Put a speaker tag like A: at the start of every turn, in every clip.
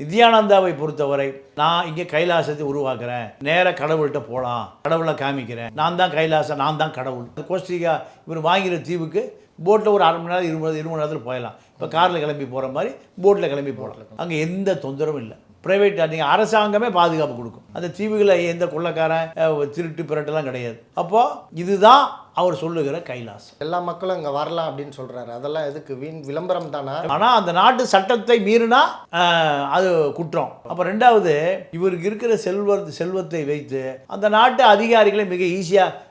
A: நித்யானந்தாவை பொறுத்தவரை நான் இங்கே கைலாசத்தை உருவாக்குறேன். நேர கடவுள்கிட்ட போகலாம் கடவுளை காமிக்கிறேன். நான் தான் கைலாசம் நான் தான் கடவுள். கோஸ்டிகா இவர் வாங்கிற தீவுக்கு போட்டில் ஒரு அரை மணி நேரம் இருபது மணி இரு மணி நேரத்தில் போயிடலாம். இப்போ காரில் கிளம்பி போகிற மாதிரி போட்டில் கிளம்பி போகலாம் அங்கே எந்த தொந்தரவும் இல்லை. ப்ரைவேட் நீங்கள் அரசாங்கமே பாதுகாப்பு கொடுக்கும். அந்த தீவுகளில் எந்த கொள்ளக்காரன் திருட்டு பிரட்டெல்லாம் கிடையாது. அப்போது இதுதான் அவர் சொல்லுகிற கைலாசம்.
B: எல்லா மக்களும் இங்கே வரலாம் அப்படின்னு சொல்றாரு. அதெல்லாம் எதுக்கு? வீண் விளம்பரம் தானா?
A: ஆனால் அந்த நாட்டு சட்டத்தை மீறினா அது குற்றம். அப்போ ரெண்டாவது இவருக்கு இருக்கிற செல்வ செல்வத்தை வைத்து அந்த நாட்டு அதிகாரிகளை மிக ஈஸியாக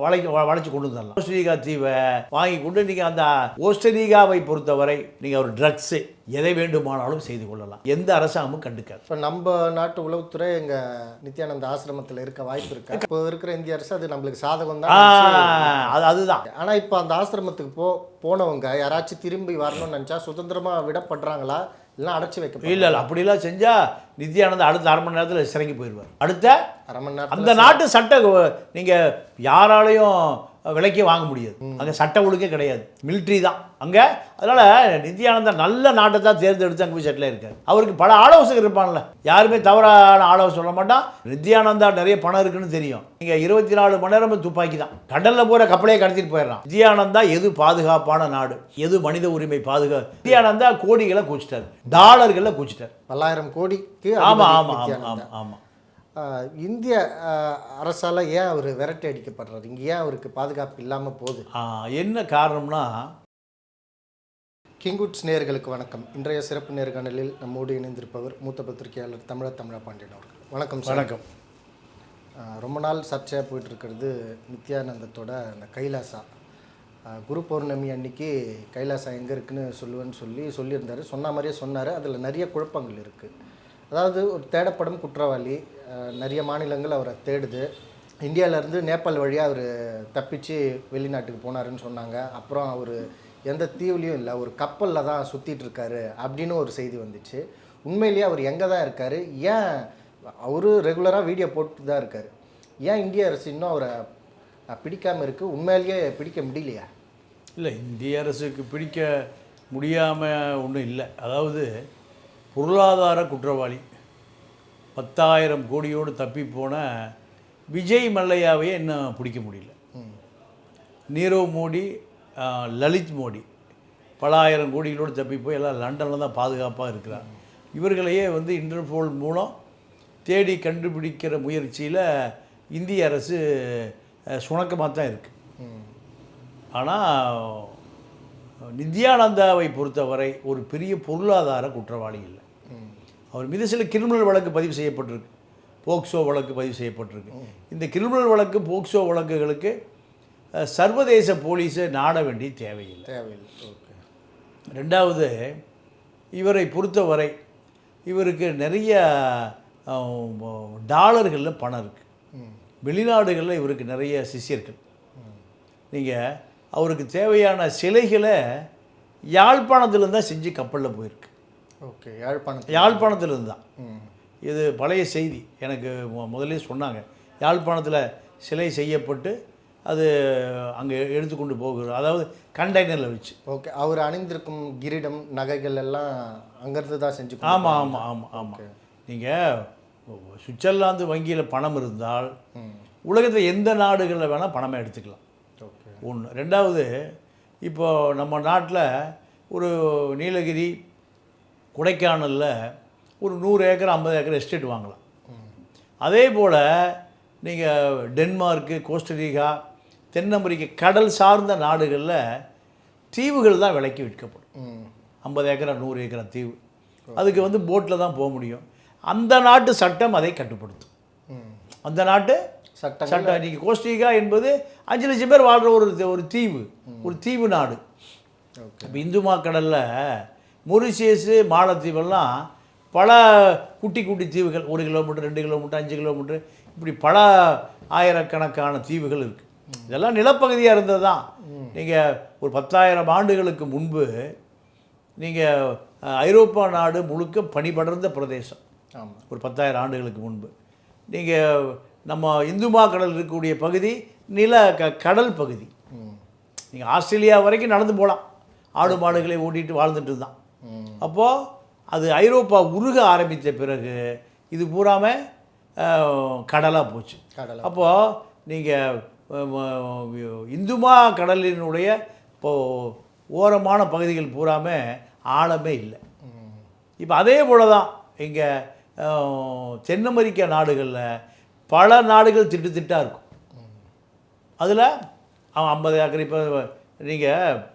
A: வளைக்க வ- வளைச்சு கொண்டு வந்துடலாம். ஓஸ்டரிகா தீவை வாங்கி கொண்டு நீங்கள் அந்த ஓஸ்டரிகாவை பொறுத்தவரை நீங்கள் ஒரு ட்ரக்ஸு எதை வேண்டுமானாலும் செய்து கொள்ளலாம். எந்த அரசாங்கமும் கண்டுக்காது.
B: இப்போ நம்ம நாட்டு உளவுத்துறை எங்க நித்யானந்த ஆசிரமத்தில் இருக்க வாய்ப்பு இருக்கு? இப்போ இருக்கிற இந்திய அரசு அது நம்மளுக்கு சாதகம் தான்
A: அது அதுதான்.
B: ஆனா இப்போ அந்த ஆசிரமத்துக்கு போ போனவங்க யாராச்சும் திரும்பி வரணும்னு நினைச்சா சுதந்திரமா விடப்படுறாங்களா? இல்லைன்னா அடைச்சி வைக்க
A: இல்லை இல்லை. அப்படிலாம் செஞ்சால் நித்யானந்தா அடுத்த அரை மணி நேரத்தில் சிறைக்கு போயிடுவார். அடுத்த
B: அரை மணி
A: அந்த
B: நேரத்தில்
A: நாட்டு சட்ட நீங்கள் யாராலையும் விலைக்கே வாங்க முடியாது. அங்கே சட்ட ஒழுங்கே கிடையாது. மிலிட்ரி தான். அங்கே அதனால் நித்யானந்தா நல்ல நாட்டை தான் தேர்ந்தெடுத்து அங்கே போய் செட்டில் இருக்காரு அவருக்கு பல ஆலோசகர் இருப்பான்ல யாருமே தவறான ஆலோசனை சொல்ல மாட்டான். நித்யானந்தா நிறைய பணம் இருக்குன்னு தெரியும். நீங்கள் இருபத்தி நாலு மணி நேரம் துப்பாக்கி தான். கடலில் போகிற கப்பலையே கடத்திட்டு போயிடறான். நித்யானந்தா எது பாதுகாப்பான நாடு? எது மனித உரிமை பாதுகா? நித்யானந்தா கோடிகளை குச்சிட்டார் டாலர்களை குச்சிட்டார்
B: பல்லாயிரம் கோடிக்கு
A: ஆமாம் ஆமாம் ஆமாம். ஆமாம்
B: இந்திய அரசால ஏன் அவர் விரட்டி அடிக்கப்படுறாரு? இங்க ஏன் அவருக்கு பாதுகாப்பு இல்லாம போகுது?
A: என்ன காரணம்னா
B: கிங்குட்ஸ் நேயர்களுக்கு வணக்கம். இன்றைய சிறப்பு நேர்காணலில் நம்மோடு இணைந்திருப்பவர் மூத்த பத்திரிகையாளர் தமிழ தமிழ பாண்டியன் அவர்கள். வணக்கம்
A: வணக்கம்.
B: ரொம்ப நாள் சர்ச்சையாக போயிட்டு இருக்கிறது நித்யானந்தத்தோட அந்த கைலாசா. குரு பௌர்ணமி அன்னைக்கு கைலாசா எங்கே இருக்குன்னு சொல்லுவேன்னு சொல்லி சொல்லியிருந்தாரு. சொன்ன மாதிரியே சொன்னார். அதில் நிறைய குழப்பங்கள் இருக்குது அதாவது ஒரு தேடப்படும் குற்றவாளி நிறைய மாநிலங்கள் அவரை தேடுது. இந்தியாவிலேருந்து நேபாள் வழியாக அவர் தப்பிச்சு வெளிநாட்டுக்கு போனாருன்னு சொன்னாங்க. அப்புறம் அவர் எந்த தீவுலையும் இல்லை ஒரு கப்பலில் தான் சுற்றிட்டு இருக்காரு அப்படின்னு ஒரு செய்தி வந்துச்சு. உண்மையிலேயே அவர் எங்கே தான் இருக்கார்? ஏன் அவரு ரெகுலராக வீடியோ போட்டு தான் இருக்கார்? ஏன் இந்திய அரசு இன்னும் அவரை பிடிக்காமல் இருக்குது உண்மையிலேயே பிடிக்க முடியலையா?
A: இல்லை இந்திய அரசுக்கு பிடிக்க முடியாமல் ஒன்றும் இல்லை. அதாவது பொருளாதார குற்றவாளி. பத்தாயிரம் கோடியோடு தப்பி போன விஜய் மல்லையாவையே இன்னும் பிடிக்க முடியல. நீரவ் மோடி லலித் மோடி பல ஆயிரம் கோடிகளோடு தப்பி போய் எல்லாம் லண்டனில் தான் பாதுகாப்பாக இருக்கிறார். இவர்களையே வந்து இன்டர்போல் மூலம் தேடி கண்டுபிடிக்கிற முயற்சியில் இந்திய அரசு சுணக்கமாக தான் இருக்குது ஆனால் நித்யானந்தாவை பொறுத்தவரை ஒரு பெரிய பொருளாதார குற்றவாளி இல்லை. அவர் மீது சில கிரிமினல் வழக்கு பதிவு செய்யப்பட்டிருக்கு. போக்சோ வழக்கு பதிவு செய்யப்பட்டிருக்கு. இந்த கிரிமினல் வழக்கு போக்சோ வழக்குகளுக்கு சர்வதேச போலீஸை நாட வேண்டிய தேவையில்லை.
B: தேவையில்லை. ஓகே.
A: ரெண்டாவது இவரை பொறுத்தவரை இவருக்கு நிறைய டாலர்களில் பணம் இருக்குது வெளிநாடுகளில் இவருக்கு நிறைய சிஷ்யர்கள். நீங்கள் அவருக்கு தேவையான சிலைகளை யாழ்ப்பாணத்துலேருந்து தான் செஞ்சு கப்பலில் போயிருக்கு.
B: ஓகே யாழ்ப்பாணத்தில்.
A: யாழ்ப்பாணத்துலேருந்து தான். இது பழைய செய்தி. எனக்கு மு- முதல்லயே சொன்னாங்க. யாழ்ப்பாணத்தில் சிலை செய்யப்பட்டு அது அங்கே எடுத்துக்கொண்டு போகிறது அதாவது கண்டெய்னரில் வச்சு.
B: ஓகே அவர் அணிந்திருக்கும் கிரீடம் நகைகள் எல்லாம் அங்கேருந்து தான் செஞ்சு
A: ஆமாம் ஆமாம் ஆமாம் ஆமாம் நீங்கள் சுவிட்சர்லாந்து வங்கியில் பணம் இருந்தால் உலகத்தில் எந்த நாடுகளில் வேணால் பணமே எடுத்துக்கலாம்.
B: ஓகே.
A: ஒன்று ரெண்டாவது இப்போ நம்ம நாட்டில் ஒரு நீலகிரி கொடைக்கானலில் ஒரு நூறு ஏக்கர் ஐம்பது ஏக்கர் எஸ்டேட் வாங்கலாம். அதே போல் நீங்கள் டென்மார்க்கு கோஸ்டரிகா தென் அமெரிக்க கடல் சார்ந்த நாடுகளில் தீவுகள் தான் விலைக்கு விற்கப்படும். ஐம்பது ஏக்கரா நூறு ஏக்கரா தீவு. அதுக்கு வந்து போட்டில் தான் போக முடியும். அந்த நாட்டு சட்டம் அதை கட்டுப்படுத்தும். அந்த நாட்டு
B: சட்டம்
A: சட்டம். இன்னைக்கு கோஸ்டிகா என்பது அஞ்சு லட்சம் பேர் வாழ்கிற ஒரு ஒரு தீவு. ஒரு தீவு நாடு. இப்போ இந்து கடலில் மொரிஷியஸு மாலத்தீவெல்லாம் பல குட்டி குட்டி தீவுகள் ஒரு கிலோமீட்டர் ரெண்டு கிலோமீட்டர் அஞ்சு கிலோமீட்டர் இப்படி பல ஆயிரக்கணக்கான தீவுகள் இருக்குது இதெல்லாம் நிலப்பகுதியாக இருந்தது தான் நீங்கள் ஒரு பத்தாயிரம் ஆண்டுகளுக்கு முன்பு நீங்கள் ஐரோப்பா நாடு முழுக்க பனிபடர்ந்த பிரதேசம்.
B: ஆமாம்
A: ஒரு பத்தாயிரம் ஆண்டுகளுக்கு முன்பு. நீங்கள் நம்ம இந்துமா கடல் இருக்கக்கூடிய பகுதி நில க கடல் பகுதி. நீங்கள் ஆஸ்திரேலியா வரைக்கும் நடந்து போகலாம் ஆடு மாடுகளை ஓட்டிட்டு வாழ்ந்துட்டு தான் அப்போது அது ஐரோப்பா உருக ஆரம்பித்த பிறகு இது பூராம கடலாக போச்சு.
B: கடலை.
A: அப்போது நீங்கள் இந்துமா கடலினுடைய இப்போ ஓரமான பகுதிகள் பூராம ஆழமே இல்லை. இப்போ அதே போல தான் இங்கே தென் அமெரிக்க நாடுகளில் பல நாடுகள் திட்டு திட்டாக இருக்கும். அதில் அவன் ஐம்பது ஏக்கர் இப்போ நீங்கள்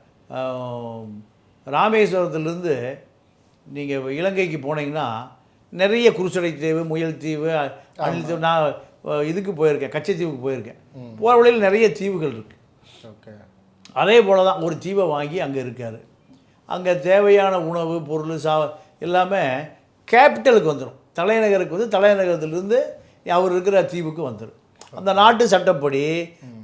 A: ராமேஸ்வரத்துலேருந்து நீங்கள் இலங்கைக்கு போனீங்கன்னா நிறைய குருசடை தீவு முயல் தீவு அணில் தீவு நான் இதுக்கு போயிருக்கேன் கச்சத்தீவுக்கு போயிருக்கேன். போகிற வழியில் நிறைய தீவுகள் இருக்குது
B: ஓகே.
A: அதே போல தான் ஒரு தீவை வாங்கி அங்கே இருக்கார். அங்கே தேவையான உணவு பொருள் சா எல்லாமே கேபிட்டலுக்கு வந்துடும் தலைநகருக்கு வந்து தலைநகரத்திலிருந்து அவர் இருக்கிற தீவுக்கு வந்துடும் அந்த நாட்டு சட்டப்படி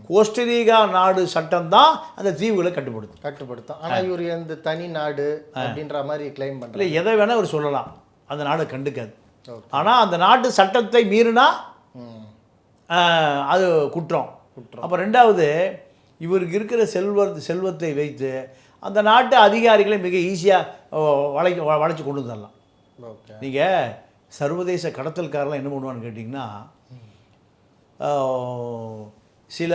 A: கோஸ்டரீகா நாடு சட்டம்தான் அந்த தீவுகளை கட்டுப்படுத்தும்.
B: கட்டுப்படுத்தும். ஆனா இவர் இந்த தனி நாடு அப்படின்ற மாதிரி கிளைம்
A: இல்லை
B: பண்றாரு
A: எதை வேணால் அவர் சொல்லலாம். அந்த நாடு கண்டுக்காது. ஆனால் அந்த நாட்டு சட்டத்தை மீறினா அது குற்றம்.
B: குற்றம்.
A: அப்போ ரெண்டாவது இவருக்கு இருக்கிற செல்வ செல்வத்தை வைத்து அந்த நாட்டு அதிகாரிகளை மிக ஈஸியாக வளைக்க வ- வளைச்சு கொண்டு வந்துடலாம். நீங்கள் சர்வதேச கடத்தல்காரெலாம் என்ன பண்ணுவான்னு கேட்டிங்கன்னா சில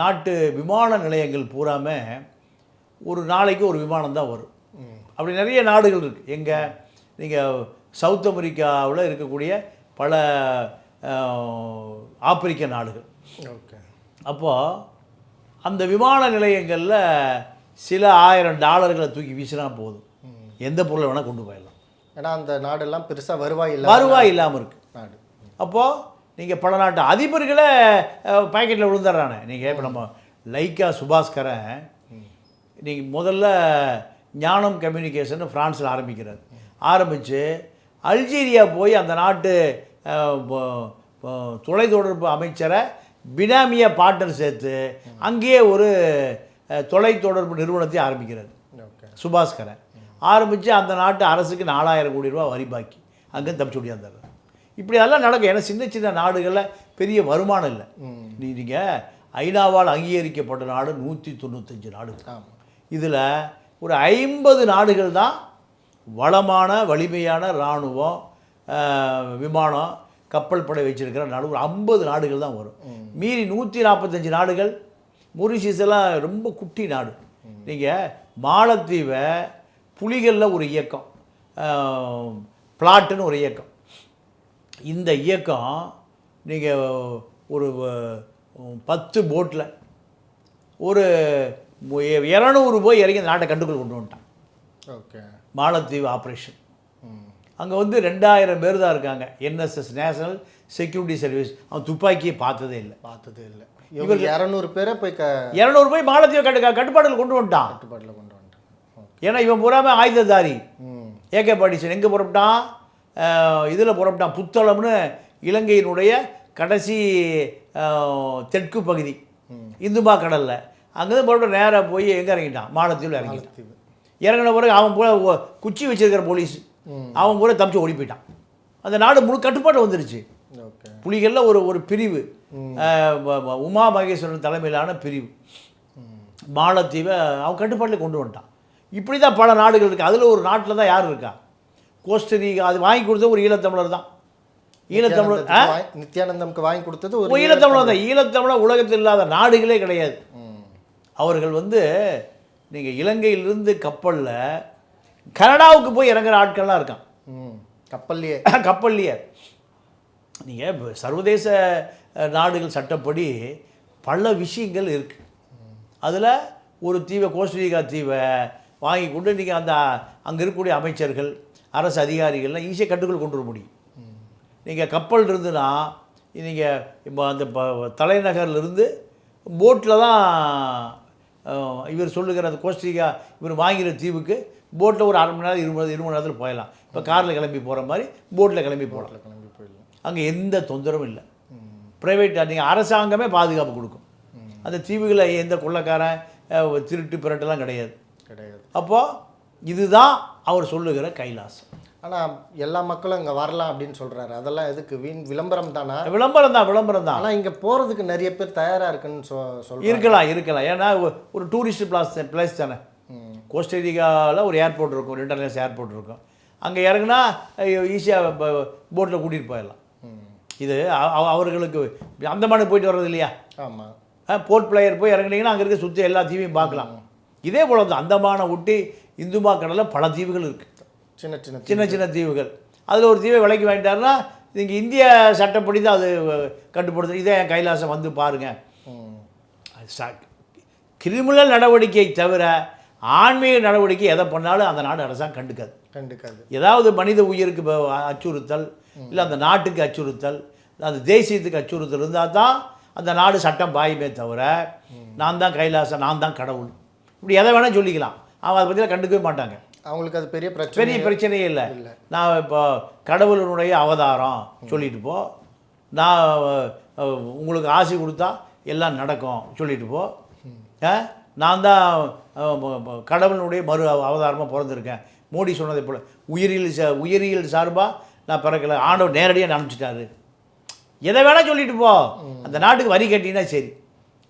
A: நாட்டு விமான நிலையங்கள் பூராம ஒரு நாளைக்கு ஒரு விமானம் தான் வரும். அப்படி நிறைய நாடுகள் இருக்குது எங்கே நீங்கள் சவுத் அமெரிக்காவில் இருக்கக்கூடிய பல ஆப்பிரிக்க நாடுகள்.
B: ஓகே.
A: அப்போது அந்த விமான நிலையங்களில் சில ஆயிரம் டாலர்களை தூக்கி வீசினா போதும். எந்த பொருளை வேணால் கொண்டு போயிடலாம்.
B: ஏன்னா அந்த நாடெல்லாம் பெருசா வருவாய் இல்லை
A: வருவாய் இல்லாமல் இருக்குது
B: நாடு.
A: அப்போது நீங்கள் பல நாட்டு அதிபர்களை பாக்கெட்டில் விழுந்துடுறானே. நீங்கள் இப்போ நம்ம லைக்கா சுபாஸ்கரன் நீங்கள் முதல்ல ஞானம் கம்யூனிகேஷன் ஃப்ரான்ஸில் ஆரம்பிக்கிறார். ஆரம்பித்து அல்ஜீரியா போய் அந்த நாட்டு தொலைத்தொடர்பு அமைச்சரை பினாமிய பார்ட்னர் சேர்த்து அங்கேயே ஒரு தொலைத்தொடர்பு நிறுவனத்தை ஆரம்பிக்கிறார். சுபாஸ்கரன். ஆரம்பித்து அந்த நாட்டு அரசுக்கு நாலாயிரம் கோடி ரூபா வரி பாக்கி. அங்கே தப்பிச்சு ஓடியாந்துடுறாரு. இப்படி அதெல்லாம் நடக்கும். ஏன்னா சின்ன சின்ன நாடுகளில் பெரிய வருமானம் இல்லை. நீ நீங்கள் ஐநாவால் அங்கீகரிக்கப்பட்ட நாடு நூற்றி தொண்ணூத்தஞ்சு நாடுகள் இதில் ஒரு ஐம்பது நாடுகள் தான் வளமான வலிமையான இராணுவம் விமானம் கப்பல் படை வச்சிருக்கிற நாடு. ஒரு ஐம்பது நாடுகள் தான் வரும். மீறி நூற்றி நாற்பத்தஞ்சு நாடுகள். மொரிஷியஸ் எல்லாம் ரொம்ப குட்டி நாடு. நீங்கள் மாலத்தீவை புலிகளில் ஒரு இயக்கம். பிளாட்டுன்னு ஒரு இயக்கம். இந்த இயக்கம் நீங்கள் ஒரு பத்து போட்டில் ஒரு இரநூறு போய் இறங்கி நாட்டை கண்டுக்குள் கொண்டு வந்துட்டான்
B: ஓகே.
A: மாலத்தீவு ஆப்ரேஷன். அங்கே வந்து ரெண்டாயிரம் பேர் தான் இருக்காங்க. NSS national security service. அவன் துப்பாக்கியை பார்த்ததே இல்லை.
B: பார்த்ததே இல்லை. இவங்க இரநூறு பேரை போய் க
A: இரநூறு போய் மாலத்தீவு கட்டு கட்டுப்பாட்டில் கொண்டு வந்துட்டான்.
B: கட்டுப்பாட்டில் கொண்டு வந்துட்டாங்க ஓகே.
A: ஏன்னா இவன் பூராமே ஆயுததாரி. ஏகே பாடிசன் எங்கே புறப்பட்டான்? இதில் புறப்பட்டான் புத்தளம்னு இலங்கையினுடைய கடைசி தெற்கு பகுதி இந்துமா கடலில். அங்கேருந்து புறப்பட்டு நேராக போய் எங்கே இறங்கிட்டான்? மாலத்தீவில் இறங்கிட்டான். இறங்கின பிறகு அவன் பூரா குச்சி வச்சிருக்கிற போலீஸ் அவன் பூரா தப்பிச்சு ஓடி போயிட்டான். அந்த நாடு முழு கட்டுப்பாடு வந்துருச்சு. புலிகளில் ஒரு ஒரு பிரிவு. உமா மகேஸ்வரன் தலைமையிலான பிரிவு. மாலத்தீவை அவன் கட்டுப்பாட்டில் கொண்டு வந்துட்டான். இப்படி தான் பல நாடுகள் இருக்குது அதில் ஒரு நாட்டில் தான் யார் இருக்கா? கோஸ்டரீகா அது வாங்கி கொடுத்த ஒரு ஈழத்தமிழர் தான். ஈழத்தமிழர்
B: நித்யானந்தம்க்கு வாங்கி கொடுத்தது
A: ஒரு ஈழத்தமிழர் தான். ஈழத்தமிழர் உலகத்தில் இல்லாத நாடுகளே கிடையாது. அவர்கள் வந்து நீங்கள் இலங்கையிலிருந்து கப்பலில் கனடாவுக்கு போய் இறங்குற ஆட்கள்லாம் இருக்கான்
B: ம். கப்பல்லையே.
A: கப்பல்லையே. நீங்கள் சர்வதேச நாடுகள் சட்டப்படி பல விஷயங்கள் இருக்குது அதில் ஒரு தீவை கோஸ்டரிகா தீவை வாங்கி கொண்டு நீங்கள் அந்த அங்கே இருக்கக்கூடிய அமைச்சர்கள் அரசு அதிகாரிகள்லாம் ஈஸியாக கட்டுக்குள் கொண்டு வர முடியும். நீங்கள் கப்பல் இருந்துன்னா நீங்கள் இப்போ அந்த ப- தலைநகர்லேருந்து போட்டில் தான் இவர் சொல்லுகிற அந்த கோஸ்டரிகா இவர் வாங்கிற தீவுக்கு போட்டில் ஒரு அரை மணி நேரம் இரு மணி இரு மணி நேரத்தில் போயிடலாம். இப்போ காரில் கிளம்பி போகிற மாதிரி போட்டில் கிளம்பி போகலாம்
B: கிளம்பி போயிடலாம்.
A: அங்கே எந்த தொந்தரவும் இல்லை. ப்ரைவேட் நீங்கள் அரசாங்கமே பாதுகாப்பு கொடுக்கும். அந்த தீவுகளை எந்த கொள்ளைக்காரன் திருட்டு பிரட்டெல்லாம் கிடையாது.
B: கிடையாது.
A: அப்போது இதுதான் அவர் சொல்லுகிற கைலாசம்.
B: ஆனால் எல்லா மக்களும் இங்கே வரலாம் அப்படின்னு சொல்கிறாரு அதெல்லாம் எதுக்கு? வீண் விளம்பரம் தானா?
A: விளம்பரம் தான் விளம்பரம் தான்.
B: ஆனால் இங்கே போகிறதுக்கு நிறைய பேர் தயாராக இருக்குன்னு சொ சொல்கிறாங்க
A: இருக்கலாம் இருக்கலாம். ஏன்னா ஒரு- ஒரு டூரிஸ்ட் பிளாஸ் பிளேஸ் தானே.
B: ம்.
A: கோஸ்டரிகாவில் ஒரு ஏர்போர்ட் இருக்கும் இன்டர்நேஷனல் ஏர்போர்ட் இருக்கும். அங்கே இறங்குனா ஈஸியாக போட்டில் கூட்டிகிட்டு போயிடலாம். இது அவர்களுக்கு அந்தமானுக்கு போயிட்டு வர்றது இல்லையா?
B: ஆமாம்
A: போர்ட் பிளேயர் போய் இறங்குனீங்கன்னா அங்கே இருக்க சுற்றி எல்லா தீவையும் பார்க்கலாம். இதே போல தான் அந்தமான ஒட்டி இந்துமா கடலில் பல தீவுகள் இருக்குது
B: சின்ன சின்ன
A: சின்ன சின்ன தீவுகள். அதில் ஒரு தீவை விலைக்கு வாங்கிட்டாருன்னா இங்கே இந்திய சட்டப்படி தான் அது கட்டுப்படுது இதே என் கைலாசம் வந்து பாருங்கள் கிரிமினல் நடவடிக்கை தவிர ஆன்மீக நடவடிக்கை எதை பண்ணாலும் அந்த நாடு அரசாங்கம் கண்டுக்காது.
B: கண்டுக்காது.
A: ஏதாவது மனித உயிருக்கு அச்சுறுத்தல் இல்லை அந்த நாட்டுக்கு அச்சுறுத்தல் அந்த தேசியத்துக்கு அச்சுறுத்தல் இருந்தால் தான் அந்த நாடு சட்டம் பாயுமே தவிர நான் தான் கைலாசம் நான் தான் கடவுள். இப்படி எதை வேணால் சொல்லிக்கலாம். அவன் அதை பற்றிலாம் கண்டுக்கவே மாட்டாங்க.
B: அவங்களுக்கு அது பெரிய பிரச்சனை
A: பெரிய பிரச்சனையே இல்லை. நான் இப்போ கடவுளினுடைய அவதாரம் சொல்லிட்டு போ. நான் உங்களுக்கு ஆசை கொடுத்தா எல்லாம் நடக்கும் சொல்லிட்டு போ? நான் தான் கடவுளினுடைய மறு அவ- அவதாரமாக பிறந்திருக்கேன். மோடி சொன்னதை போல் உயிரியல் சா உயிரியல் சார்பாக நான் பிறக்கல. ஆண்டவர் நேரடியாக அனுப்பிச்சிட்டாரு. எதை வேணால் சொல்லிட்டு போ. அந்த நாட்டுக்கு வரி கட்டினா சரி.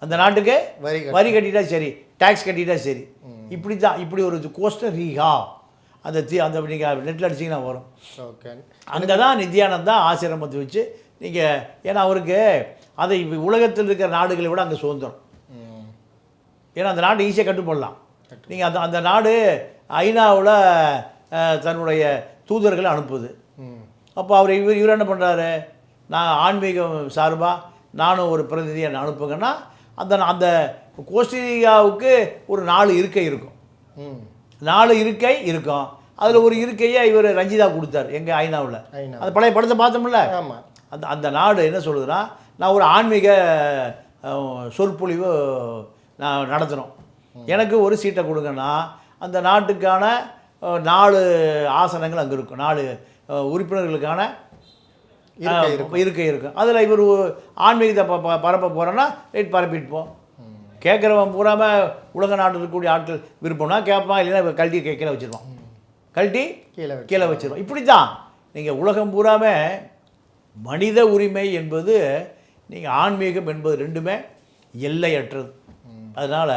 A: அந்த நாட்டுக்கு
B: வரி
A: வரி கட்டிட்டா சரி. டேக்ஸ் கட்டிட்டா சரி. இப்படி தான் இப்படி ஒரு கோஸ்டர் ரீகா. அந்த தீ அந்த நீங்கள் நெட்டில் அடிச்சிங்கன்னா வரும்.
B: ஓகே
A: அங்கே தான் நித்யானந்தா ஆசிரமத்தை வச்சு நீங்கள் ஏன்னா அவருக்கு அதை இப்ப உலகத்தில் இருக்கிற நாடுகளை விட அங்கே சுதந்திரம். ஏன்னா அந்த நாடு ஈஸியாக கட்டுப்படலாம். நீங்கள் அந்த அந்த நாடு ஐநாவில் தன்னுடைய தூதர்களை அனுப்புது. அப்போ அவர் இவர் இவர் என்ன பண்ணுறாரு நான் ஆன்மீகம் சார்பாக நானும் ஒரு பிரதிநிதியை நான் அனுப்புங்கன்னா அந்த அந்த கோஸ்டரியாவுக்கு ஒரு நாலு இருக்கை இருக்கும். நாலு இருக்கை இருக்கும். அதில் ஒரு இருக்கையை இவர் ரஞ்சிதா கொடுத்தார் எங்கள் ஐநாவில்.
B: ஐநா.
A: அந்த பழைய படத்தை பார்த்தோம்ல?
B: ஆமாம்
A: அந்த அந்த நாடு என்ன சொல்லுதுன்னா நான் ஒரு ஆன்மீக சொற்பொழிவு நான் நடத்துகிறோம் எனக்கு ஒரு சீட்டை கொடுங்கன்னா அந்த நாட்டுக்கான நாலு ஆசனங்கள் அங்கே இருக்கும். நாலு உறுப்பினர்களுக்கான
B: இருக்கை
A: இருக்கும். அதில் இவர் ஆன்மீகத்தை ப பரப்ப போகிறோன்னா ரைட் பரப்பிட்டு போ. கேட்குறவன் பூராம உலக நாட்டில் இருக்கக்கூடிய ஆட்கள் விருப்பம்னா கேட்பான் இல்லைன்னா கழட்டி கீழே வச்சிருவான். கழட்டி
B: கீழே
A: கீழே வச்சிருவோம் இப்படி தான் நீங்கள் உலகம் பூராமே மனித உரிமை என்பது நீங்கள் ஆன்மீகம் என்பது ரெண்டுமே எல்லையற்றது. அதனால்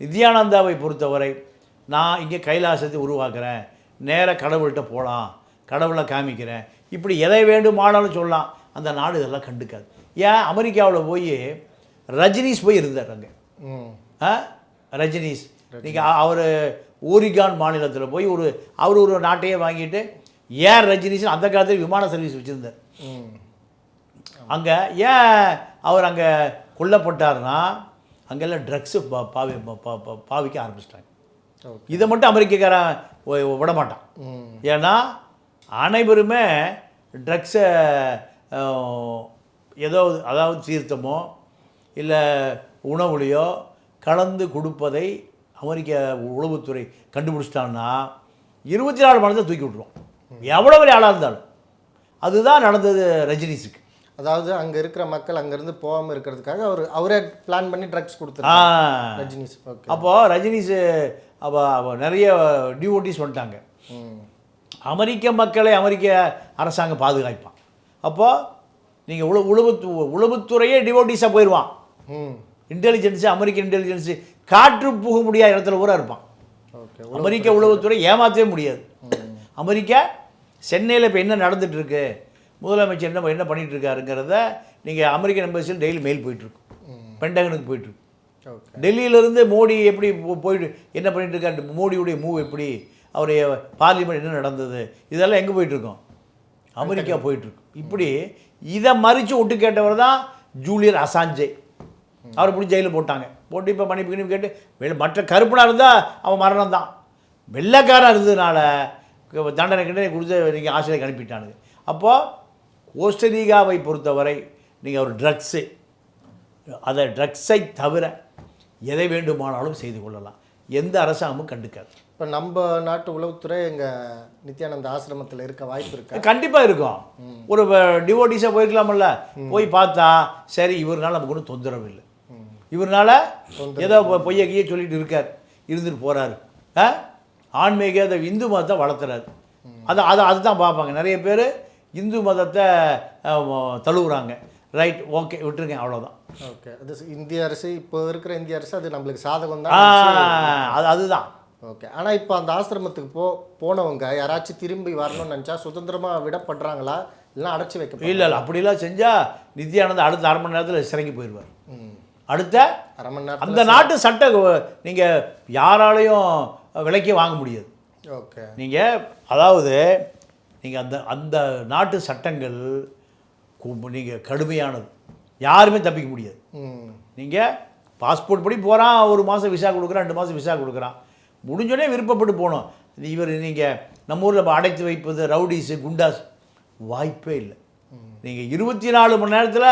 A: நித்யானந்தாவை பொறுத்தவரை நான் இங்கே கைலாசத்தை உருவாக்குறேன் நேராக கடவுள்கிட்ட போகலாம் கடவுளை காமிக்கிறேன். இப்படி எதை வேண்டுமானாலும் சொல்லலாம். அந்த நாடு இதெல்லாம் கண்டுக்காது. ஏன்? அமெரிக்காவில் போய் ரஜினிஸ் போய் இருந்தார் அங்கே. ரஜினிஸ். நீங்கள் அவர் ஓரிகான் மாநிலத்தில் போய் ஒரு அவர் ஒரு நாட்டையே வாங்கிட்டு ஏன் ரஜினிஸ் அந்த காலத்தில் விமான சர்வீஸ் வச்சுருந்தார்.
B: ம்
A: அங்கே ஏன் அவர் அங்கே கொல்லப்பட்டார்னா அங்கெல்லாம் ட்ரக்ஸு பா பாவி பாவிக்க ஆரம்பிச்சிட்டாங்க. இதை மட்டும் அமெரிக்கக்காரன் விட மாட்டான். ஏன்னா அனைவருமே ட்ரக்ஸை ஏதோ அதாவது தீர்த்தமோ இல்லை உணவுலையோ கலந்து கொடுப்பதை அமெரிக்க உளவுத்துறை கண்டுபிடிச்சிட்டான்னா இருபத்தி நாலு மணி நேரத்தை தூக்கி விட்ருவோம் எவ்வளோ பெரிய ஆளாக இருந்தாலும். அதுதான் நடந்தது ரஜினிஸுக்கு.
B: அதாவது அங்கே இருக்கிற மக்கள் அங்கேருந்து போகாமல் இருக்கிறதுக்காக அவர் அவரே பிளான் பண்ணி ட்ரக்ஸ்
A: ஆ.
B: கொடுத்துருக்காரு ரஜினிஸ் ஓகே
A: அப்போது ரஜினிஸ் அவ நிறைய டிவோட்டிஸ் வந்துட்டாங்க. அமெரிக்க மக்களை அமெரிக்க அரசாங்கம் பாதுகாப்பான். அப்போது நீங்கள் உள உளவுத்து உளவுத்துறையே டிவோட்டிஸாக போயிடுவான்
B: ம்.
A: இன்டெலிஜென்ஸு அமெரிக்க இன்டெலிஜென்ஸு காற்று புக முடியாத இடத்துல பூரா இருப்பான். அமெரிக்க உளவுத்துறை ஏமாற்றவே முடியாது. அமெரிக்கா சென்னையில் இப்போ என்ன நடந்துட்டு இருக்கு முதலமைச்சர் என்ன என்ன பண்ணிட்டு இருக்காருங்கிறத நீங்கள் அமெரிக்கன் எம்பசியில் டெய்லி மெயில் போயிட்டுருக்கும் பென்டகனுக்கு போயிட்டுருக்கு. டெல்லியிலேருந்து மோடி எப்படி போ- போயிட்டு என்ன பண்ணிட்டு இருக்காரு மோடியுடைய மூவ் எப்படி? அவருடைய பார்லிமெண்ட் என்ன நடந்தது? இதெல்லாம் எங்கே போயிட்டுருக்கோம்? அமெரிக்கா போயிட்டுருக்கு. இப்படி இதை மறித்து ஒட்டு கேட்டவர் தான் ஜூலியர் அசாஞ்சே அவரை பிடிச்சி ஜெயிலில் போட்டாங்க. போட்டு இப்போ மன்னிப்பு கிணிப்பு கேட்டு வெள்ள- மற்ற கருப்பனாக இருந்தால் அவன் மரணம் தான் வெள்ளைக்காரன் இருந்ததுனால தண்டனை கிண்டனை கொடுத்து நீங்கள் ஆஸ்திரேலியா அனுப்பிட்டானுங்க. அப்போது கோஸ்டரிகாவை பொறுத்தவரை நீங்கள் ஒரு ட்ரக்ஸு அதை ட்ரக்ஸை தவிர எதை வேண்டுமானாலும் செய்து கொள்ளலாம். எந்த அரசாங்கமும் கண்டுக்காது.
B: இப்போ நம்ம நாட்டு உளவுத்துறை எங்கள் நித்யானந்த ஆசிரமத்தில் இருக்க வாய்ப்பு இருக்கா?
A: கண்டிப்பாக இருக்கும். ஒரு டிவோட்டிஸாக போயிருக்கலாம்ல. போய் பார்த்தா சரி இவர்னால நமக்கு ஒன்றும் தொந்தரவு இல்லை. இவர்னால ஏதோ பொய்ய கீய சொல்லிட்டு இருக்கார். இருந்துட்டு போகிறாரு ஆ? ஆன்மீக அந்த இந்து மதத்தை வளர்த்துறாரு. அது அது அதுதான் பார்ப்பாங்க. நிறைய பேர் இந்து மதத்தை தழுவுறாங்க. ரைட் ஓகே விட்டுருங்க அவ்வளோதான்
B: ஓகே. அது இந்திய அரசு இப்போ இருக்கிற இந்திய அரசு அது நம்மளுக்கு சாதகம் தான்
A: அது அதுதான்.
B: ஓகே. ஆனால் இப்போ அந்த ஆசிரமத்துக்கு போ போனவங்க யாராச்சும் திரும்பி வரணும்னு நினச்சா சுதந்திரமாக விடப்படுறாங்களா? இல்லைன்னா அடைச்சி வைக்க
A: இல்லை இல்லை. அப்படிலாம் செஞ்சால் நித்யானந்தா அடுத்த அரை மணி நேரத்தில் சிறைக்கு போயிடுவார் அடுத்த
B: அரை மணி நேரம்
A: அந்த நாட்டு சட்ட நீங்கள் யாராலையும் விலைக்கே வாங்க முடியாது.
B: ஓகே.
A: நீங்கள் அதாவது நீங்கள் அந்த அந்த நாட்டு சட்டங்கள் நீங்கள் கடுமையானது. யாருமே தப்பிக்க முடியாது. நீங்கள் பாஸ்போர்ட் படி போகிறான் ஒரு மாதம் விசா கொடுக்குறான் ரெண்டு மாதம் விசா கொடுக்குறான். முடிஞ்சோடனே விருப்பப்பட்டு போகணும். இவர் நீங்கள் நம்ம ஊரில் அடைத்து வைப்பது ரவுடிஸு குண்டாஸ் வாய்ப்பே இல்லை. நீங்கள் இருபத்தி நாலு மணி நேரத்தில்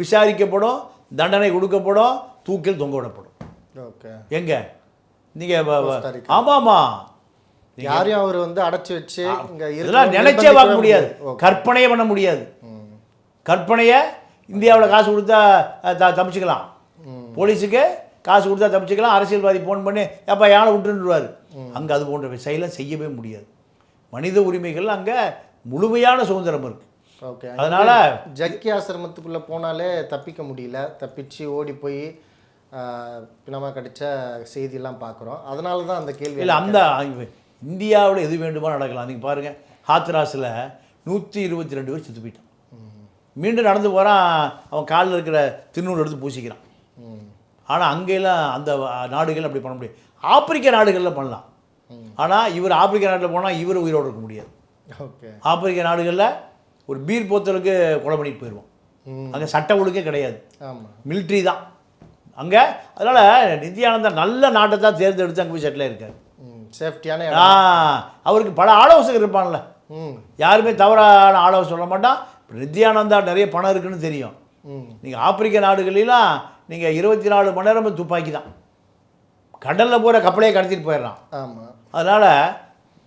A: விசாரிக்கப்படும். தண்டனை கொடுக்கப்படும் தூக்கில் தொங்க விடப்படும்.
B: ஓகே.
A: எங்கே? நீங்கள். ஆமாம்மா
B: யாரையும் அவர் வந்து அடைச்சி வச்சு
A: இதெல்லாம் நினைச்சே பார்க்க முடியாது. கற்பனையே பண்ண முடியாது. கற்பனையை இந்தியாவில் காசு கொடுத்தா த தப்பிச்சுக்கலாம். போலீஸுக்கு காசு கொடுத்தா தப்பிச்சுக்கலாம். அரசியல்வாதி ஃபோன் பண்ணி எப்போ யானை விட்டுருவார் அங்கே அது போன்ற செயலாம் செய்யவே முடியாது. மனித உரிமைகள் அங்கே முழுமையான சுதந்திரம் இருக்குது
B: ஓகே.
A: அதனால
B: ஜக்கி ஆசிரமத்துக்குள்ளே போனாலே தப்பிக்க முடியல. தப்பிச்சு ஓடி போய் பிணமாக கடிச்ச செய்தியெல்லாம் பார்க்குறோம் அதனால தான் அந்த கேள்வி
A: இல்லை அந்த இந்தியாவில் எது வேண்டுமா நடக்கலாம். நீங்கள் பாருங்கள் ஹாத்ராஸில் நூற்றி இருபத்தி ரெண்டு பேர் செத்து போயிட்டான். மீண்டும் நடந்து போகிறான் அவன் காலில் இருக்கிற திருநூறு எடுத்து பூசிக்கிறான். ஆனால் அங்கெல்லாம் அந்த நாடுகள் அப்படி பண்ண முடியாது. ஆப்பிரிக்க நாடுகளில் பண்ணலாம். ஆனால் இவர் ஆப்பிரிக்க நாட்டில் போனால் இவர் உயிரோடு இருக்க முடியாது.
B: ஓகே.
A: ஆப்பிரிக்க நாடுகளில் ஒரு பீர் போத்தலுக்கு கொலை பண்ணிட்டு போயிடுவோம் அங்கே சட்ட ஒழுங்கே கிடையாது.
B: ஆமாம்
A: மிலிட்ரி தான். அங்கே அதனால் நித்யானந்தா நல்ல நாட்டை தான் தேர்ந்தெடுத்து அங்கே போய் செட்டில் இருக்கார்
B: சேஃப்டியான
A: ஆ அவருக்கு பல ஆலோசகர் இருப்பான்ல.
B: ம்.
A: யாருமே தவறான ஆலோசனை சொல்ல மாட்டான். இப்ப நித்யானந்தா நிறைய பணம் இருக்குன்னு தெரியும். நீங்கள் ஆப்பிரிக்க நாடுகளிலாம் நீங்கள் இருபத்தி நாலு மணி நேரம் துப்பாக்கி தான். கடலில் போகிற கப்பலையே கடத்திட்டு போயிடுறான்.
B: ஆமாம்
A: அதனால்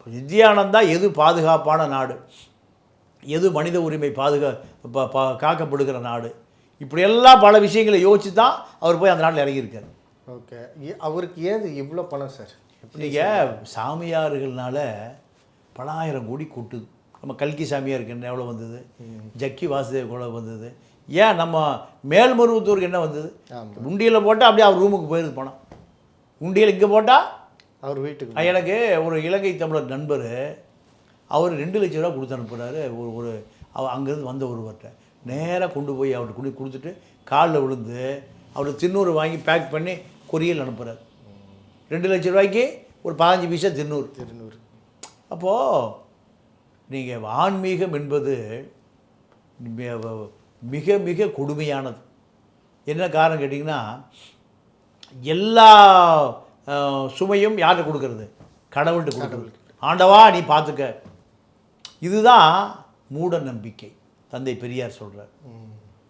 A: நித்யானந்தா எது பாதுகாப்பான நாடு? எது மனித உரிமை பாதுகா ப- காக்கப்படுகிற நாடு? இப்படியெல்லாம் பல விஷயங்களை யோசிச்சு தான் அவர் போய் அந்த நாட்டில் இறங்கியிருக்காரு.
B: ஓகே. அவருக்கு ஏது இவ்வளோ பணம் சார்?
A: நீங்கள் சாமியார்கள்னால பல ஆயிரம் கோடி கொட்டுது. நம்ம கல்கி சாமியாருக்கு என்ன எவ்வளோ வந்தது? ஜக்கி வாசுதேவ் எவ்வளோ வந்தது? ஏன் நம்ம மேல்மருவத்தூருக்கு என்ன வந்தது?
B: ஆமாம்
A: உண்டியலில் போட்டால் அப்படியே அவர் ரூமுக்கு போயிருது பணம். உண்டியல் இங்கே போட்டால்
B: அவர் வீட்டுக்கு
A: எனக்கு ஒரு இலங்கை தமிழர் நண்பர் அவர் ரெண்டு லட்ச ரூபா கொடுத்து அனுப்புகிறாரு ஒரு ஒரு அவ அங்கேருந்து வந்த ஒருவர்கிட்ட நேராக கொண்டு போய் அவர்கிட்ட கொண்டு கொடுத்துட்டு காலில் விழுந்து அவர் தின்னூறு வாங்கி பேக் பண்ணி கொரியல் அனுப்புகிறார் ரெண்டு லட்ச ரூபாய்க்கு ஒரு பதினஞ்சு பைசா தின்னூறு
B: திருநூறு
A: அப்போது நீங்கள் ஆன்மீகம் என்பது மிக மிக கொடுமையானது. என்ன காரணம் கேட்டிங்கன்னா எல்லா சுமையும் யார்கிட்ட கொடுக்கறது? கடவுள்கிட்ட கொடுக்கறது. ஆண்டவா நீ பார்த்துக்க. இதுதான் மூட நம்பிக்கை தந்தை பெரியார் சொல்கிறார்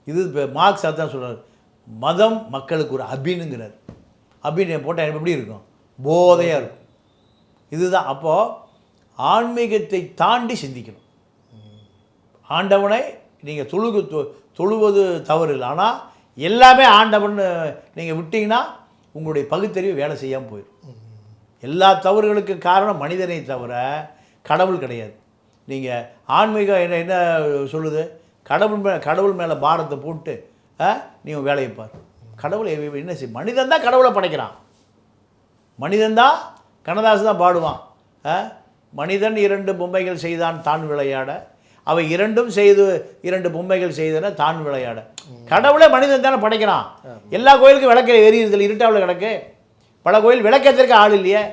A: இது இப்போ மார்க்ஸ் அதான் சொல்கிறார் மதம் மக்களுக்கு ஒரு அபினுங்கிறார் அபின் போட்டால் எப்படி இருக்கும்? போதையாக இருக்கும். இதுதான். அப்போது ஆன்மீகத்தை தாண்டி சிந்திக்கணும். ஆண்டவனை நீங்கள் தொழுகு தொ- தொழுவது தவறு இல்லை. ஆனால் எல்லாமே ஆண்டவன் நீங்கள் விட்டீங்கன்னா உங்களுடைய பகுத்தறிவு வேலை செய்யாமல் போயிடும். எல்லா தவறுகளுக்கு காரணம் மனிதனை தவிர கடவுள் கிடையாது. நீங்கள் ஆன்மீகம் என்ன என்ன சொல்லுது? கடவுள் மே கடவுள் மேலே பாரத்தை போட்டு நீ வேலையை பார். கடவுளை என்ன செய்? மனிதன் தான் கடவுளை படைக்கிறான். மனிதன்தான் கண்ணதாசன் தான் பாடுவான்? மனிதன் இரண்டு பொம்மைகள் செய்தான் தான் விளையாட. அவை இரண்டும் செய்து இரண்டு பொம்மைகள் செய்தன தான் விளையாட. கடவுளே மனிதன் தானே படைக்கிறான். எல்லா கோயிலுக்கும் விளக்க எரியுறதில்ல இருட்டாவில் கிடக்கு. பல கோயில் விளக்கத்திற்கு ஆள் இல்லையே.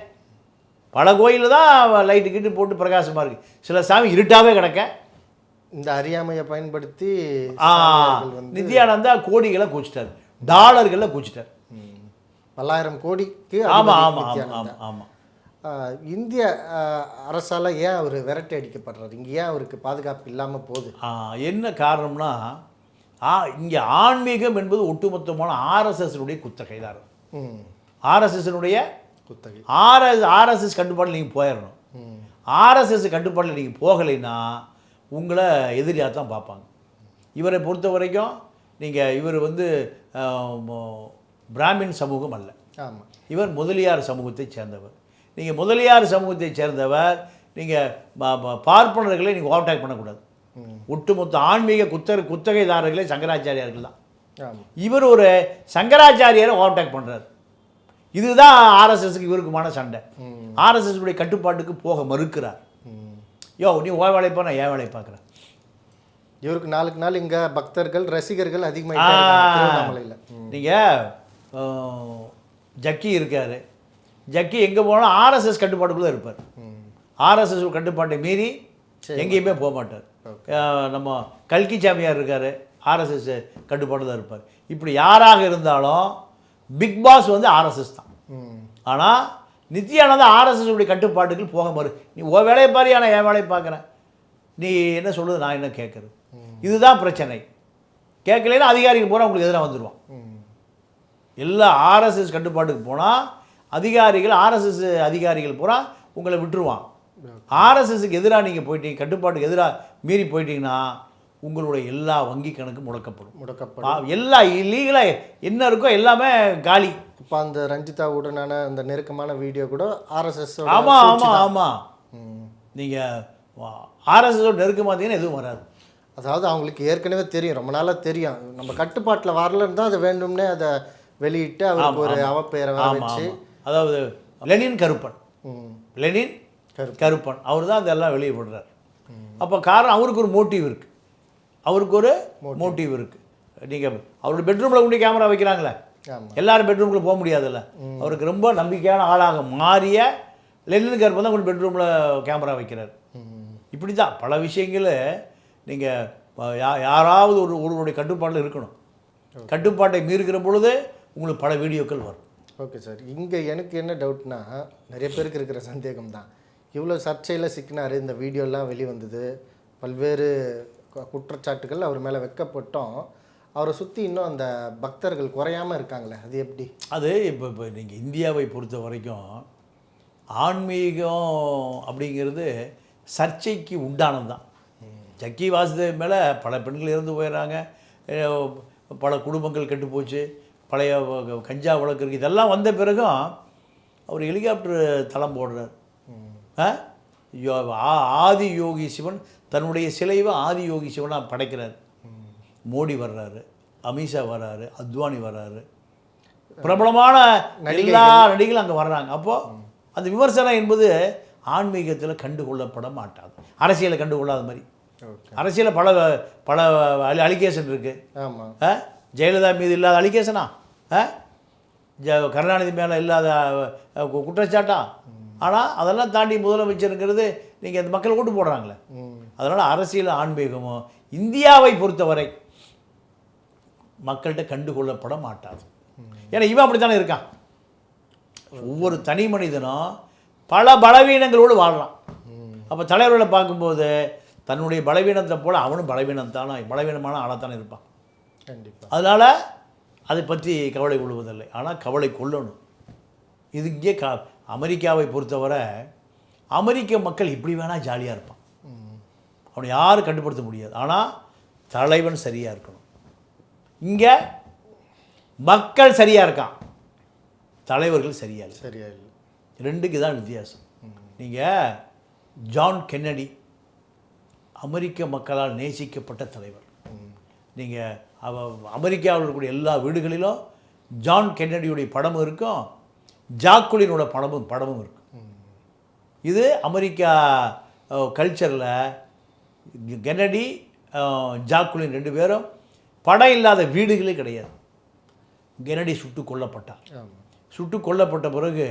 A: பல கோயிலில் தான் லைட்டு கிட்டு போட்டு பிரகாசமாக இருக்குது சில சாமி இருட்டாவே கிடக்க.
B: இந்த அறியாமையை பயன்படுத்தி
A: நித்யானந்தா கோடிகளை கூச்சிட்டார் டாலர்களை கூச்சிட்டார்
B: ம், பல்லாயிரம் கோடிக்கு
A: ஆமாம் ஆமாம். ஆமாம் ஆமாம்
B: இந்திய அரசால ஏன் அவர் விரட்டி அடிக்கப்படுறாரு? இங்கே ஏன் அவருக்கு பாதுகாப்பு இல்லாமல் போகுது?
A: என்ன காரணம்னா ஆ இங்கே ஆன்மீகம் என்பது ஒட்டுமொத்தமான ஆர்எஸ்எஸ்னுடைய குத்தகை தான் ஆர்எஸ்எஸ்னுடைய
B: குத்தகை.
A: ஆர்எஸ் ஆர்எஸ்எஸ் கட்டுப்பாட்டில் நீங்கள் போயிடணும் ஆர்எஸ்எஸ் கட்டுப்பாட்டில் நீங்கள் போகலைன்னா உங்களை எதிரியாக தான் பார்ப்பாங்க. இவரை பொறுத்த வரைக்கும் நீங்கள் இவர் வந்து பிராமின் சமூகம் அல்ல.
B: ஆமாம்
A: இவர் முதலியார் சமூகத்தைச் சேர்ந்தவர். நீங்கள் முதலியார் சமூகத்தைச் சேர்ந்தவர் நீங்கள் பார்ப்பனர்களை நீங்கள் ஓவர்டேக் பண்ணக்கூடாது. ஒட்டுமொத்த ஆன்மீக குத்தர் குத்தகைதாரர்களே சங்கராச்சாரியார்கள் தான் இவர் ஒரு சங்கராச்சாரியாரை ஓவர்டேக் பண்ணுறார் இதுதான் ஆர்எஸ்எஸ்க்கு இவருக்குமான சண்டை. ஆர்எஸ்எஸ் உடைய கட்டுப்பாட்டுக்கு போக மறுக்கிறார். யோ நீ ஓ வேலையை பா நான் ஏன் வேலையை பார்க்குறேன்
B: இவருக்கு நாளுக்கு நாள் இங்க பக்தர்கள் ரசிகர்கள். அதிகமாக
A: நீங்கள் ஜக்கி இருக்கார். ஜக்கி எங்கே போனாலும் ஆர்எஸ்எஸ் கட்டுப்பாட்டுக்குள்ளே இருப்பார். ஆர்எஸ்எஸ் கட்டுப்பாட்டை மீறி எங்கேயுமே போக மாட்டார் நம்ம கல்கி சாமியார் இருக்கார் ஆர்எஸ்எஸ் கட்டுப்பாடு தான் இருப்பார். இப்படி யாராக இருந்தாலும் பிக் பாஸ் வந்து ஆர்எஸ்எஸ் தான். ஆனால் நித்யானந்தா ஆர்எஸ்எஸ் உடைய கட்டுப்பாட்டுக்கு போக மறு. நீ ஓ வேலையை பாரு நான் என் வேலையை பார்க்குறேன். நீ என்ன சொல்லுது நான் என்ன கேட்குறது? இதுதான் பிரச்சனை. கேட்கலைன்னா அதிகாரிகள் பூரா உங்களுக்கு எதிராக வந்துடுவான் எல்லா ஆர்எஸ்எஸ் கட்டுப்பாட்டுக்கு போனால் அதிகாரிகள் ஆர்எஸ்எஸ் அதிகாரிகள் பூரா உங்களை விட்டுருவான். ஆர்எஸ்எஸ்க்கு எதிராக நீங்கள் போயிட்டீங்க கட்டுப்பாட்டுக்கு எதிராக மீறி போயிட்டீங்கன்னா உங்களுடைய எல்லா வங்கி கணக்கு முடக்கப்படும்.
B: முடக்கப்படும்.
A: எல்லா இல்லீகலாக என்ன இருக்கோ எல்லாமே காலி.
B: இப்போ அந்த ரஞ்சிதா உடனான அந்த நெருக்கமான வீடியோ கூட ஆர்எஸ்எஸ்
A: ஆமாம் ஆமாம் ஆமாம்
B: ம்.
A: நீங்கள் ஆர்எஸ்எஸோட நெருக்கமாக பார்த்தீங்கன்னா எதுவும் வராது.
B: அதாவது அவங்களுக்கு ஏற்கனவே தெரியும் ரொம்ப நாளாக தெரியும். நம்ம கட்டுப்பாட்டில் வரலன்னு தான் அதை வேண்டும்னே அதை வெளியிட்டு அவருக்கு ஒரு அவப்பெயரை வச்சு.
A: அதாவது லெனின் கருப்பன். லெனின்
B: கருப்பு.
A: கருப்பன். அவர் தான் இதெல்லாம் வெளியே விடுறார் அப்போ காரணம் அவருக்கு ஒரு மோட்டிவ் இருக்குது அவருக்கு ஒரு மோட்டிவ் இருக்குது நீங்கள் அவருடைய பெட்ரூமில் கொண்டு கேமரா வைக்கிறாங்களே? எல்லாரும் பெட்ரூமுக்குள்ள போக முடியாதுல்ல? அவருக்கு ரொம்ப நம்பிக்கையான ஆளாக மாறிய லெனின் கருப்பன் தான் கொண்டு பெட்ரூமில் கேமரா வைக்கிறார். இப்படி தான் பல விஷயங்கள் நீங்கள் யாராவது ஒரு ஒருவருடைய கட்டுப்பாட்டில் இருக்கணும். கட்டுப்பாட்டை மீறுகிற பொழுது உங்களுக்கு பல வீடியோக்கள் வரும்.
B: Okay sir. இங்கே எனக்கு என்ன டவுட்னா நிறைய பேருக்கு இருக்கிற சந்தேகம் தான் இவ்வளோ சர்ச்சையில் சிக்கினார் இந்த வீடியோலாம் வெளிவந்தது. பல்வேறு குற்றச்சாட்டுகள் அவர் மேலே வைக்கப்பட்டோம். அவரை சுற்றி இன்னும் அந்த பக்தர்கள் குறையாம இருக்காங்களே அது எப்படி?
A: அது இப்போ இப்போ நீங்கள் இந்தியாவை பொறுத்த வரைக்கும் ஆன்மீகம் அப்படிங்கிறது சர்ச்சைக்கு உண்டானது தான். ஜக்கி வாசுதேவ் மேலே பல பெண்கள் இறந்து போயிடுறாங்க. பல குடும்பங்கள் கெட்டு போச்சு. பழைய கஞ்சா வழக்கு இருக்குது இதெல்லாம் வந்த பிறகும் அவர் ஹெலிகாப்டர் தளம் போடுறார். ஆ? ஆதி யோகி சிவன் தன்னுடைய சிலைவை ஆதி யோகி சிவனாக படைக்கிறார். மோடி வர்றாரு அமித்ஷா வர்றாரு அத்வானி வர்றாரு. பிரபலமான எல்லா நடிகளும் அங்கே வர்றாங்க. அப்போது அந்த விமர்சனம் என்பது ஆன்மீகத்தில் கண்டுகொள்ளப்பட மாட்டாது. அரசியலை கண்டுகொள்ளாத மாதிரி. அரசியலில் பல பல அலிகேஷன் இருக்குது ஜெயலலிதா மீது இல்லாத அலிகேஷனா? கருணாநிதி மேலே இல்லாத குற்றச்சாட்டா? ஆனால் அதெல்லாம் தாண்டி முதலமைச்சருங்கிறது நீங்கள் அந்த மக்கள் ஓட்டு போடுறாங்களே. அதனால் அரசியல் ஆன்மீகமும் இந்தியாவை பொறுத்தவரை மக்கள்கிட்ட கண்டுகொள்ளப்பட மாட்டாது. ஏன்னா இவன் அப்படித்தானே இருக்கான். ஒவ்வொரு தனி மனிதனும் பல பலவீனங்களோடு வாழ்றான் அப்போ தலைவர்களை பார்க்கும்போது தன்னுடைய பலவீனத்தை போல அவனும் பலவீனம் தானே பலவீனமான ஆளாக இருப்பான்.
B: கண்டிப்பாக
A: அதனால் அதை பற்றி கவலை கொள்வதில்லை. ஆனால் கவலை கொள்ளணும். இது இங்கே கா அமெரிக்காவை பொறுத்தவரை அமெரிக்க மக்கள் இப்படி வேணால் ஜாலியாக இருப்பான். அவனை யாரும் கட்டுப்படுத்த முடியாது. ஆனால் தலைவன் சரியாக இருக்கணும். இங்கே மக்கள் சரியாக இருக்கான். தலைவர்கள் சரியா இல்லை.
B: சரியா இல்லை.
A: ரெண்டுக்கு தான் வித்தியாசம். நீங்கள் ஜான் கென்னடி அமெரிக்க மக்களால் நேசிக்கப்பட்ட தலைவர். நீங்கள் அவ அமெரிக்காவில் இருக்கக்கூடிய எல்லா வீடுகளிலும் ஜான் கென்னடியுடைய படமும் இருக்கும். ஜாக்குலினோட படமும் படமும் இருக்கும் இது அமெரிக்கா கல்ச்சரில் கென்னடி அஹ், ஜாக்குலின் ரெண்டு பேரும் படம் இல்லாத வீடுகளே கிடையாது. கென்னடி சுட்டு கொல்லப்பட்டார் சுட்டு கொல்லப்பட்ட பிறகு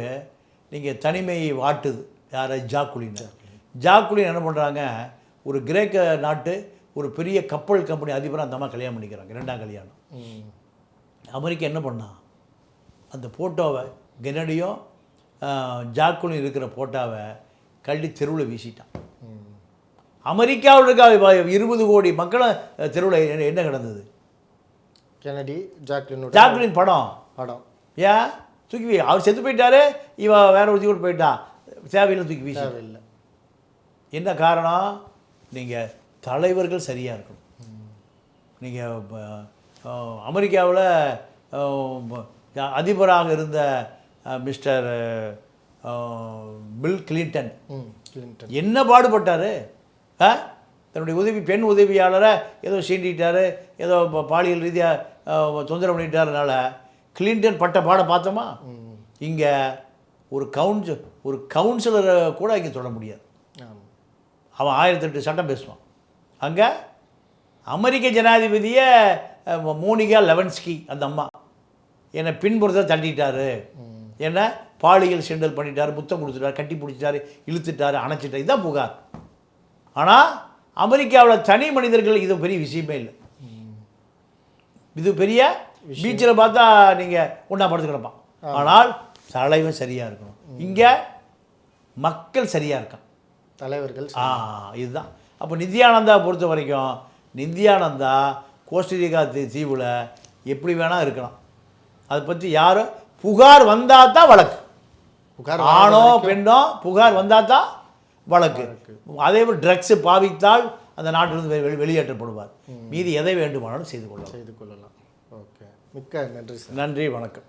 A: நீங்கள் தனிமையை வாட்டுது. யாரை? ஜாக்குலின். ஜாக்குலின் என்ன பண்ணுறாங்க ஒரு கிரேக்க நாட்டு ஒரு பெரிய கப்பல் கம்பெனி அதிபராக அந்த அம்மா கல்யாணம் பண்ணிக்கிறாங்க. ரெண்டாம் கல்யாணம். அமெரிக்கா என்ன பண்ணான் அந்த ஃபோட்டோவை கெனடியும் ஜாக்குலின் இருக்கிற ஃபோட்டோவை கள்ளி தெருவில் வீசிட்டான். அமெரிக்காவில் இருக்க இருபது கோடி மக்களும் தெருவில் என்ன- கிடந்தது?
B: கெனடி ஜாக்லினோட
A: ஜாக்குலின் படம்.
B: படம்.
A: ஏன்? தூக்கி வி- அவர் செத்து போயிட்டாரு இவ வேற ஒரு கூட போயிட்டான் தேவையில்லை தூக்கி வீசி.
B: தேவையில்லை.
A: என்ன காரணம்? நீங்கள் தலைவர்கள் சரியாக இருக்கணும். நீங்கள் அமெரிக்காவில் அதிபராக இருந்த மிஸ்டர் பில் கிளின்டன் என்ன பாடுபட்டார்? ஆ தன்னுடைய உதவி பெண் உதவியாளரை ஏதோ சீண்டிட்டாரு ஏதோ பாலியல் ரீதியாக தொந்தரவு பண்ணிட்டாருனால கிளின்டன் பட்ட பாட பார்த்தோமா? இங்கே ஒரு கவுன்சி ஒரு கவுன்சிலரை கூட இங்கே தொட முடியாது. அவன் ஆயிரத்தெட்டு சட்டம் பேசுவான். அங்கே அமெரிக்க ஜனாதிபதியை மோனிகா லெவன்ஸ்கி அந்த அம்மா என்னை பின்புறத்தை தட்டிட்டாரு என்ன பாலியல் செண்டல் பண்ணிட்டாரு முத்தம் கொடுத்துட்டாரு கட்டி பிடிச்சிட்டாரு இழுத்துட்டாரு அணைச்சிட்டாரு. இதுதான் புகார். ஆனால் அமெரிக்காவில் தனி மனிதர்கள் இது பெரிய விஷயமே இல்லை. இது பெரிய பீச்சில் பார்த்தா நீங்கள் ஒன்றா படுத்து கிடப்பான். ஆனால் தலைவன் சரியாக இருக்கணும். இங்கே மக்கள் சரியாக இருக்கான்.
B: தலைவர்கள்
A: ஆ இதுதான். அப்போ நித்யானந்தா பொறுத்த வரைக்கும் நித்யானந்தா கோஸ்டரிகா தீ தீவில் எப்படி வேணால் இருக்கலாம். அதை பற்றி யாரும் புகார் வந்தால் தான் வழக்கு.
B: புகார்
A: ஆணோ பெண்ணோ புகார் வந்தால் தான் வழக்கு. அதே போல் ட்ரக்ஸு பாவித்தால் அந்த நாட்டிலிருந்து வெளி- வெளி- வெளியேற்றப்படுவார் மீதி எதை வேண்டுமானாலும் செய்து கொள்ளலாம்.
B: செய்து கொள்ளலாம். ஓகே. மிக்க நன்றி சார்.
A: நன்றி வணக்கம்.